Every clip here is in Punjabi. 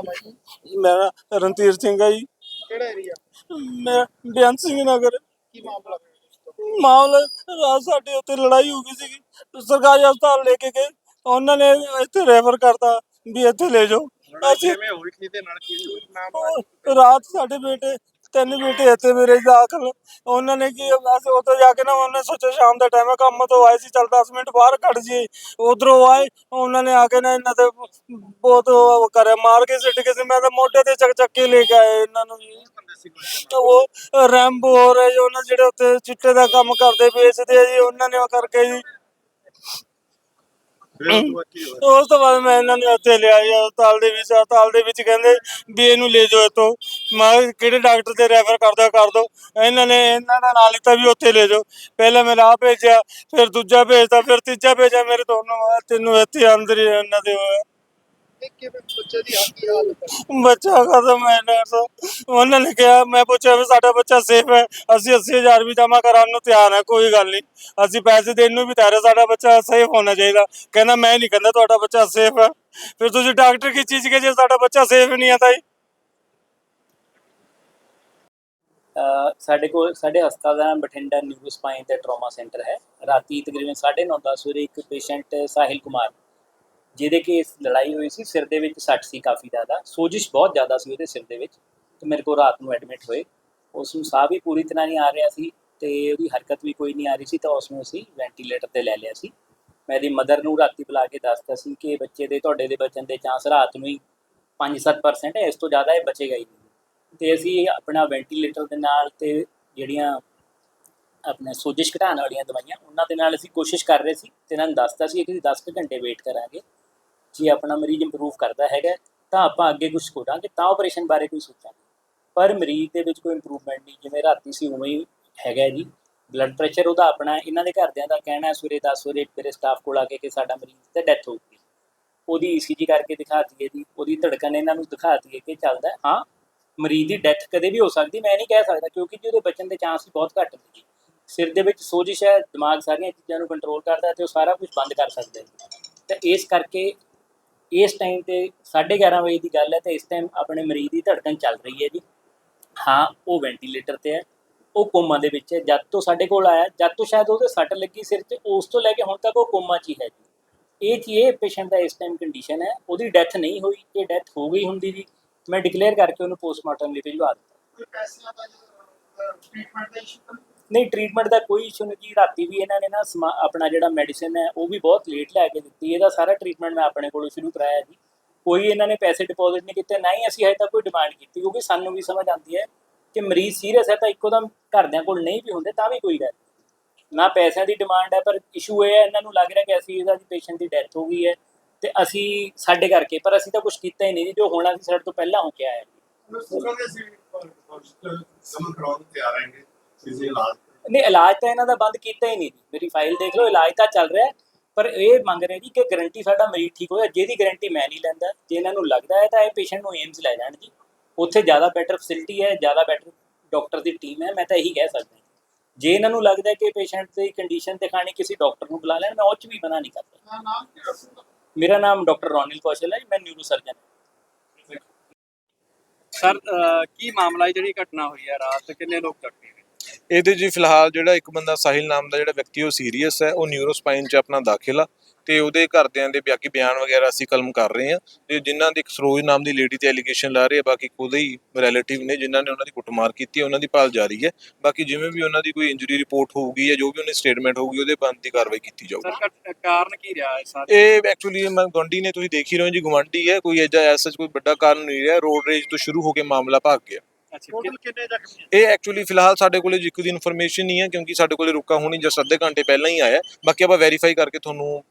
ਨਾਮ ਹੈ ਜੀ। ਮੇਰਾ ਰਣਧੀਰ ਸਿੰਘ ਹੈ ਜੀ। ਕਿਹੜਾ ਏਰੀਆ ਮੈਂ ਬੇਅੰਤ ਸਿੰਘ ਨਗਰ। ਕੀ ਮਾਮਲਾ? ਮਾਮਲਾ ਰਾਤ ਸਾਡੇ ਉੱਤੇ ਲੜਾਈ ਹੋ ਗਈ ਸੀਗੀ। ਸਰਕਾਰੀ ਹਸਪਤਾਲ ਲੈ ਕੇ ਗਏ। ਉਹਨਾਂ ਨੇ ਇੱਥੇ ਰੈਫਰ ਕਰਤਾ ਵੀ ਇੱਥੇ ਲੈ ਜਾਓ। ਅਸੀਂ ਕਿਵੇਂ ਹੋਈ? ਕਿਹਦੇ ਨਾਲ ਕੀ ਹੋਈ ਨਾਮ ਹੈ ਰਾਤ ਸਾਡੇ ਬੇਟੇ ਤਿੰਨ ਬੇਟੇ ਇੱਥੇ ਮੇਰੇ ਦਾਖਲ ਉਹਨਾਂ ਨੇ ਕੀ ਅਸੀਂ ਉੱਥੇ ਜਾ ਕੇ ਨਾ ਉਹਨੇ ਸੋਚਿਆ ਸ਼ਾਮ ਦਾ ਟਾਈਮ ਹੈ ਕੰਮ ਤੋਂ ਆਏ ਸੀ, ਚੱਲ 10 ਮਿੰਟ ਬਾਹਰ ਕੱਢ ਜੀ ਉਧਰੋਂ ਆਏ, ਉਹਨਾਂ ਨੇ ਆ ਕੇ ਨਾ ਇਹਨਾਂ ਤੇ ਬਹੁਤ ਉਹ ਕਰਿਆ, ਮਾਰ ਕੇ ਸਿੱਟ ਕੇ ਸੀ ਮੈਂ ਤਾਂ ਮੋਢੇ ਤੇ ਚੱਕ ਚੱਕ ਕੇ ਲੈ ਕੇ ਆਏ ਇਹਨਾਂ ਨੂੰ। ਜੀ ਉਹ ਰੈਂਬੋ ਹੋ ਰਹੇ ਜੀ, ਉਹਨਾਂ ਜਿਹੜੇ ਉੱਥੇ ਚਿੱਟੇ ਦਾ ਕੰਮ ਕਰਦੇ, ਵੇਚਦੇ ਆ ਜੀ, ਉਹਨਾਂ ਨੇ ਉਹ ਕਰਕੇ ਜੀ। ਉਸ ਤੋਂ ਬਾਅਦ ਮੈਂ ਇਹਨਾਂ ਨੂੰ ਉੱਥੇ ਲਿਆ ਜੀ ਹਸਪਤਾਲ ਦੇ ਵਿੱਚ ਹਸਪਤਾਲ ਦੇ ਵਿੱਚ ਕਹਿੰਦੇ ਵੀ ਇਹਨੂੰ ਲੈ ਜਾਓ ਇੱਥੋਂ। ਮੈਂ ਕਿਹਾ ਕਿਹੜੇ ਡਾਕਟਰ ਤੇ ਰੈਫਰ ਕਰਦਾ ਕਰ ਦੋ। ਇਹਨਾਂ ਨੇ ਇਹਨਾਂ ਦਾ ਨਾਂ ਲਿੱਤਾ ਵੀ ਉੱਥੇ ਲੈ ਜਾਓ। ਪਹਿਲਾਂ ਮੈਂ ਰਾਹ ਭੇਜਿਆ ਫਿਰ ਦੂਜਾ ਭੇਜਦਾ ਫਿਰ ਤੀਜਾ ਭੇਜਿਆ ਮੇਰੇ ਦੋਨੋਂ ਤੈਨੂੰ ਇੱਥੇ ਅੰਦਰ ਹੀ ਇਹਨਾਂ ਦੇ ਹੋਇਆ ਬੱਚੇ ਹੈ ਖਤਮ ਹੈ ਨਰਸ ਉਹਨਾਂ ਨੇ ਕਿਹਾ ਮੈਂ ਪੁੱਛਿਆ ਵੀ ਸਾਡਾ ਬੱਚਾ ਸੇਫ ਹੈ ਅਸੀਂ 80000 ਵੀ ਜਮ੍ਹਾਂ ਕਰਾਉਣ ਨੂੰ ਤਿਆਰ ਹੈ ਕੋਈ ਗੱਲ ਨਹੀਂ। ਅਸੀਂ ਪੈਸੇ ਦੇਣ ਨੂੰ ਵੀ ਤਿਆਰ ਹੈ ਸਾਡਾ ਬੱਚਾ ਸੇਫ ਹੋਣਾ ਚਾਹੀਦਾ। ਕਹਿੰਦਾ ਮੈਂ ਨਹੀਂ ਕਹਿੰਦਾ ਤੁਹਾਡਾ ਬੱਚਾ ਸੇਫ ਹੈ। ਫਿਰ ਤੁਸੀਂ ਡਾਕਟਰ ਕੀ ਚੀਜ਼ ਕੇ ਜੇ ਸਾਡਾ ਬੱਚਾ ਸੇਫ ਨਹੀਂ ਹੈ ਤਾਂ ਸਾਡੇ ਕੋਲ ਸਾਡੇ ਹਸਪਤਾਲ ਦਾ ਨਾਮ ਬਠਿੰਡਾ ਨਿਊਰੋ ਸਪਾਈਨ ਤੇ ਟਰਾਮਾ ਸੈਂਟਰ ਹੈ। ਰਾਤੀ ਤਕਰੀਬਨ 9:30 10 ਵਜੇ ਇੱਕ ਪੇਸ਼ੈਂਟ ਸਾਹਿਲ ਕੁਮਾਰ ਜਿਹਦੇ ਕਿ ਲੜਾਈ ਹੋਈ ਸੀ, ਸਿਰ ਦੇ ਵਿੱਚ ਸੱਟ ਸੀ ਕਾਫੀ ਜ਼ਿਆਦਾ। ਸੋਜਿਸ਼ ਬਹੁਤ ਜ਼ਿਆਦਾ ਸੀ ਉਹਦੇ ਸਿਰ ਦੇ ਵਿੱਚ ਤੇ ਮੇਰੇ ਕੋਲ ਰਾਤ ਨੂੰ ਐਡਮਿਟ ਹੋਏ। ਉਸ ਨੂੰ ਸਾਹ ਵੀ ਪੂਰੀ ਤਰ੍ਹਾਂ ਨਹੀਂ ਆ ਰਿਹਾ ਸੀ ਤੇ ਉਹਦੀ ਹਰਕਤ ਵੀ ਕੋਈ ਨਹੀਂ ਆ ਰਹੀ ਸੀ ਤਾਂ ਉਸ ਨੂੰ ਅਸੀਂ ਵੈਂਟੀਲੇਟਰ ਤੇ ਲੈ ਲਿਆ ਸੀ। ਮੈਂ ਇਹਦੀ ਮਦਰ ਨੂੰ ਰਾਤੀ ਬੁਲਾ ਕੇ ਦੱਸਤਾ ਸੀ ਕਿ ਬੱਚੇ ਦੇ, ਤੁਹਾਡੇ ਦੇ ਬਚਣ ਦੇ ਚਾਂਸ ਰਾਤ ਨੂੰ ਹੀ 5-7% ਹੈ, ਇਸ ਤੋਂ ਜ਼ਿਆਦਾ ਇਹ ਬਚੇਗਾ ਹੀ ਨਹੀਂ। ਤੇ ਅਸੀਂ ਆਪਣਾ ਵੈਂਟੀਲੇਟਰ ਦੇ ਨਾਲ ਤੇ ਜਿਹੜੀਆਂ ਆਪਣੇ ਸੋਜਿਸ਼ ਘਟਾਉਣ ਵਾਲੀਆਂ ਦਵਾਈਆਂ, ਉਹਨਾਂ ਦੇ ਨਾਲ ਅਸੀਂ ਕੋਸ਼ਿਸ਼ ਕਰ ਰਹੇ ਸੀ, ਤੇ ਇਹਨਾਂ ਨੂੰ ਦੱਸਤਾ ਸੀ ਕਿ ਅਸੀਂ 10 ਕੁ ਘੰਟੇ ਵੇਟ ਕਰਾਂਗੇ। ਜੇ ਆਪਣਾ ਮਰੀਜ਼ ਇੰਪਰੂਵ ਕਰਦਾ ਹੈਗਾ, ਤਾਂ ਆਪਾਂ ਅੱਗੇ ਕੁਝ ਕਰਾਂਗੇ ਤਾਂ ਆਪਰੇਸ਼ਨ ਬਾਰੇ ਕੋਈ ਸੋਚਾਂਗੇ। ਪਰ ਮਰੀਜ਼ ਦੇ ਵਿੱਚ ਕੋਈ ਇੰਪਰੂਵਮੈਂਟ ਨਹੀਂ, ਜਿਵੇਂ ਰਾਤੀ ਸੀ ਉਵੇਂ ਹੀ ਹੈਗਾ ਜੀ। ਬਲੱਡ ਪ੍ਰੈਸ਼ਰ ਉਹਦਾ ਆਪਣਾ, ਇਹਨਾਂ ਦੇ ਘਰਦਿਆਂ ਦਾ ਕਹਿਣਾ ਹੈ, ਸਵੇਰੇ 10 ਵਜੇ ਮੇਰੇ ਸਟਾਫ ਕੋਲ ਆ ਕੇ ਕਿ ਸਾਡਾ ਮਰੀਜ਼ ਤੇ ਡੈਥ ਹੋ ਗਈ। ਉਹਦੀ ਈਸੀਜੀ ਕਰਕੇ ਦਿਖਾਤੀ ਹੈ ਜੀ, ਉਹਦੀ ਧੜਕਣ ਇਹਨਾਂ ਨੂੰ ਦਿਖਾਤੀ ਹੈ ਕਿ ਚੱਲਦਾ ਹਾਂ। ਮਰੀਜ਼ ਦੀ ਡੈਥ ਕਦੇ ਵੀ ਹੋ ਸਕਦੀ, ਮੈਂ ਨਹੀਂ ਕਹਿ ਸਕਦਾ, ਕਿਉਂਕਿ ਜੀ ਉਹਦੇ ਬਚਣ ਦੇ ਚਾਂਸ ਵੀ ਬਹੁਤ ਘੱਟ ਨੇ ਜੀ। ਸਿਰ ਦੇ ਵਿੱਚ ਸੋਜਿਸ਼ ਹੈ ਦਿਮਾਗ ਸਾਰੀਆਂ ਚੀਜ਼ਾਂ ਨੂੰ ਕੰਟਰੋਲ ਕਰਦਾ ਹੈ ਤੇ ਉਹ ਸਾਰਾ ਕੁਝ ਬੰਦ ਕਰ ਸਕਦਾ ਹੈ। ਤੇ ਇਸ ਕਰਕੇ ਇਸ ਟਾਈਮ ਤੇ 11:30 ਵਜੇ ਦੀ ਗੱਲ ਹੈ ਤੇ ਇਸ ਟਾਈਮ ਆਪਣੇ ਮਰੀਜ਼ ਦੀ ਧੜਕਣ ਚੱਲ ਰਹੀ ਹੈ ਜੀ। ਹਾਂ, ਉਹ ਵੈਂਟੀਲੇਟਰ ਤੇ ਹੈ, ਉਹ ਕੋਮਾ ਦੇ ਵਿੱਚ ਹੈ। ਜਦ ਤੋਂ ਸਾਡੇ ਕੋਲ ਆਇਆ, ਜਦ ਤੋਂ ਸ਼ਾਇਦ ਉਹਦੇ ਸੱਟ ਲੱਗੀ ਸਿਰ ਤੇ ਉਸ ਤੋਂ ਲੈ ਕੇ ਹੁਣ ਤੱਕ ਉਹ ਕੋਮਾ 'ਚ ਹੀ ਹੈ ਜੀ। ਇਹ ਚੀ ਇਹ ਪੇਸ਼ੈਂਟ ਦਾ ਇਸ ਟਾਈਮ ਕੰਡੀਸ਼ਨ ਹੈ। ਉਹਦੀ ਡੈਥ ਨਹੀਂ ਹੋਈ ਜੇ ਡੈਥ ਹੋ ਗਈ ਹੁੰਦੀ ਜੀ। ਮੈਂ ਡਿਕਲੇਅਰ ਕਰਕੇ ਉਹਨੂੰ ਪੋਸਟਮਾਰਟਮ ਲਈ ਭਿਜਵਾ ਦਿੱਤਾ। ਕੋਈ ਪੈਸਿਆਂ ਦਾ ਟ੍ਰੀਟਮੈਂਟ ਦਾ ਇਸ਼ੂ ਨਹੀਂ ਟ੍ਰੀਟਮੈਂਟ ਦਾ ਕੋਈ ਇਸ਼ੂ ਨਹੀਂ ਜੀ ਰਾਤੀ ਵੀ ਇਹਨਾਂ ਨੇ ਨਾ ਸਮਾ- ਆਪਣਾ ਜਿਹੜਾ ਮੈਡੀਸਿਨ ਹੈ ਉਹ ਵੀ ਬਹੁਤ ਲੇਟ ਲੈ ਕੇ ਦਿੱਤੀ ਇਹਦਾ ਸਾਰਾ ਟ੍ਰੀਟਮੈਂਟ ਮੈਂ ਆਪਣੇ ਕੋਲੋਂ ਸ਼ੁਰੂ ਕਰਾਇਆ ਜੀ ਕੋਈ ਇਹਨਾਂ ਨੇ ਪੈਸੇ ਡਿਪੋਜ਼ਿਟ ਨਹੀਂ ਕੀਤੇ ਨਾ ਹੀ ਅਸੀਂ ਹਜੇ ਤੱਕ ਕੋਈ ਡਿਮਾਂਡ ਕੀਤੀ ਕਿਉਂਕਿ ਸਾਨੂੰ ਵੀ ਸਮਝ ਆਉਂਦੀ ਹੈ ਕਿ ਮਰੀਜ਼ ਸੀਰੀਅਸ ਹੈ ਤਾਂ ਇੱਕੋਦਮ ਘਰਦਿਆਂ ਕੋਲ ਨਹੀਂ ਵੀ ਹੁੰਦੇ ਤਾਂ ਵੀ ਕੋਈ ਗੱਲ ਨਹੀਂ। ਨਾ ਪੈਸਿਆਂ ਦੀ ਡਿਮਾਂਡ ਹੈ ਪਰ ਇਸ਼ੂ ਇਹ ਹੈ ਇਹਨਾਂ ਨੂੰ ਲੱਗ ਰਿਹਾ ਕਿ ਅਸੀਂ ਇਹਦਾ ਪੇਸ਼ੈਂਟ ਦੀ ਡੈਥ ਹੋ ਗਈ ਹੈ ਤੇ ਅਸੀਂ ਸਾਡੇ ਕਰਕੇ ਪਰ ਅਸੀਂ ਤਾਂ ਕੁਝ ਕੀਤਾ ਹੀ ਨਹੀਂ ਜੀ ਜੋ ਹੋਣਾ ਸੀ ਸਾਡੇ ਤੋਂ ਪਹਿਲਾਂ ਹੋ ਕੇ ਆਇਆ ਸੀ ਸਮਨ ਕਰਾਉਣ ਨੂੰ ਤਿਆਰ ਹੈਗੇ ਕਿਸੇ ਇਲਾਜ ਨਹੀਂ ਇਲਾਜ ਤਾਂ ਇਹਨਾਂ ਦਾ ਬੰਦ ਕੀਤਾ ਹੀ ਨਹੀਂ। ਜੀ ਮੇਰੀ ਫਾਈਲ ਦੇਖ ਲਓ ਇਲਾਜ ਤਾਂ ਚੱਲ ਰਿਹਾ ਹੈ, ਪਰ ਇਹ ਮੰਗ ਰਹੇ ਜੀ ਕਿ ਗਾਰੰਟੀ ਸਾਡਾ ਮਰੀਜ਼ ਠੀਕ ਹੋਇਆ ਜਿਹਦੀ ਗਾਰੰਟੀ ਮੈਂ ਨਹੀਂ ਲੈਂਦਾ ਜੇ ਇਹਨਾਂ ਨੂੰ ਲੱਗਦਾ ਹੈ ਤਾਂ ਇਹ ਪੇਸ਼ੈਂਟ ਨੂੰ ਏਮਸ ਲੈ ਜਾਣ ਜੀ। ਉੱਥੇ ਜ਼ਿਆਦਾ ਬੈਟਰ ਫੈਸਿਲਿਟੀ ਹੈ ਜ਼ਿਆਦਾ ਬੈਟਰ ਡਾਕਟਰ ਦੀ ਟੀਮ ਹੈ ਮੈਂ ਤਾਂ ਇਹੀ ਕਹਿ ਸਕਦਾ ਜੇ। ਇਹਨਾਂ ਨੂੰ ਲੱਗਦਾ ਹੈ ਕਿ ਪੇਸ਼ੈਂਟ ਦੀ ਕੰਡੀਸ਼ਨ ਦਿਖਾਣੀ ਕਿਸੇ ਡਾਕਟਰ ਨੂੰ ਬੁਲਾ ਲੈਣ ਮੈਂ ਉਹ 'ਚ ਵੀ ਮਨਾ ਨਹੀਂ ਕਰਦਾ। ਮੇਰਾ ਨਾਮ ਡਾਕਟਰ ਰੋਨਿਲ ਕੌਸ਼ਲ ਹੈ ਮੈਂ ਨਿਊਰੋ ਸਰਜਨ ਸਰ ਕੀ ਮਾਮਲਾ ਹੈ? ਜਿਹੜੀ ਘਟਨਾ ਹੋਈ ਹੈ ਰਾਤ ਕਿੰਨੇ ਲੋਕ ਜ਼ਖਮੀ ਇਹਦੇ ਜੀ ਫਿਲਹਾਲ ਜਿਹੜਾ ਇੱਕ ਬੰਦਾ ਸਾਹਿਲ ਨਾਮ ਦਾ ਜਿਹੜਾ ਵਿਅਕਤੀ ਉਹ ਸੀਰੀਅਸ ਹੈ ਉਹ ਨਿਊਰੋਸਪਾਈਨ 'ਚ ਆਪਣਾ ਦਾਖਲ ਆ ਤੇ ਉਹਦੇ ਘਰਦਿਆਂ ਦੇ ਬਾਕੀ ਬਿਆਨ ਵਗੈਰਾ ਅਸੀਂ ਕਲਮ ਕਰ ਰਹੇ ਹਾਂ ਤੇ ਜਿਨ੍ਹਾਂ ਦੀ ਇੱਕ ਸਰੋਜ ਨਾਮ ਦੀ ਲੇਡੀ ਤੇ ਐਲੀਗੇਸ਼ਨ ਲਾ ਰਹੇ ਆ ਬਾਕੀ ਉਹਦੇ ਹੀ ਰਿਲੇਟਿਵ ਨੇ ਜਿਨ੍ਹਾਂ ਨੇ ਉਹਨਾਂ ਦੀ ਕੁੱਟਮਾਰ ਕੀਤੀ ਉਹਨਾਂ ਦੀ ਭਾਲ ਜਾਰੀ ਹੈ। ਬਾਕੀ ਜਿਵੇਂ ਵੀ ਉਹਨਾਂ ਦੀ ਕੋਈ ਇੰਜਰੀ ਰਿਪੋਰਟ ਹੋਊਗੀ ਜਾਂ ਜੋ ਵੀ ਉਹਨੇ ਸਟੇਟਮੈਂਟ ਹੋਊਗੀ ਉਹਦੇ ਬੰਦ ਦੀ ਕਾਰਵਾਈ ਕੀਤੀ ਜਾਊਗੀ। ਸਰ ਕਾਰਨ ਕੀ ਰਿਹਾ ਹੈ ਸਾਰੇ? ਇਹ ਐਕਚੁਅਲੀ ਗਵਾਂਢੀ ਨੇ ਤੁਸੀਂ ਦੇਖ ਹੀ ਰਹੇ ਹੋ ਜੀ ਗਵਾਂਢੀ ਹੈ ਕੋਈ ਐਜਾ ਐਸਾ ਕੋਈ ਵੱਡਾ ਕਾਰਨ ਨਹੀਂ ਰਿਹਾ ਰੋਡ ਰੇਜ ਤੋਂ ਸ਼ੁਰੂ ਹੋ ਕੇ ਮਾਮਲਾ ਭਾਗ ਗਿਆ। ਟੋਟਲ ਕਿੰਨੇ ਜ਼ਖਮੀ ਇਹ ਐਕਚੁਅਲੀ ਫਿਲਹਾਲ ਸਾਡੇ ਕੋਲੇ ਜਿੱਕ ਦੀ ਇਨਫੋਰਮੇਸ਼ਨ ਨਹੀਂ ਹੈ ਕਿਉਂਕਿ ਸਾਡੇ ਕੋਲੇ ਰੁਕਾ ਹੋਣੀ ਜਸ ਅੱਧੇ ਘੰਟੇ ਪਹਿਲਾਂ ਹੀ ਆਇਆ। ਬਾਕੀ ਆਪਾਂ ਵੈਰੀਫਾਈ ਕਰਕੇ ਤੁਹਾਨੂੰ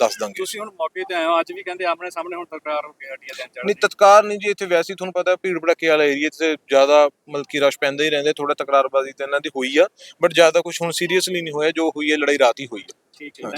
ਦੱਸ ਦਾਂਗੇ। ਤੁਸੀਂ ਹੁਣ ਮੌਕੇ ਤੇ ਆਏ ਹੋ ਅੱਜ ਵੀ ਕਹਿੰਦੇ ਆਮਣੇ ਸਾਹਮਣੇ ਹੁਣ ਤਕਰਾਰ ਹੋ ਕੇ ਹਟੀ ਹੈ ਦਿਨ ਨਹੀਂ ਤਤਕਾਰ ਨਹੀਂ ਜੀ ਇੱਥੇ ਵੈਸੇ ਤੁਹਾਨੂੰ ਪਤਾ ਭੀੜ ਭੜੱਕੇ ਵਾਲਾ ਏਰੀਆ ਤੇ ਜ਼ਿਆਦਾ ਮਲਕੀ ਰਸ਼ ਪੈਂਦਾ ਹੀ ਰਹਿੰਦਾ ਥੋੜਾ ਤਕਰਾਰਬਾਜ਼ੀ ਤਾਂ ਇਹਨਾਂ ਦੀ ਹੋਈ ਆ ਬਟ ਜ਼ਿਆਦਾ ਕੁਝ ਹੁਣ ਸੀਰੀਅਸਲੀ ਨਹੀਂ ਹੋਇਆ ਜੋ ਹੋਈ ਹੈ ਲੜਾਈ ਰਾਤ ਹੀ ਹੋਈ ਹੈ। ਠੀਕ ਹੈ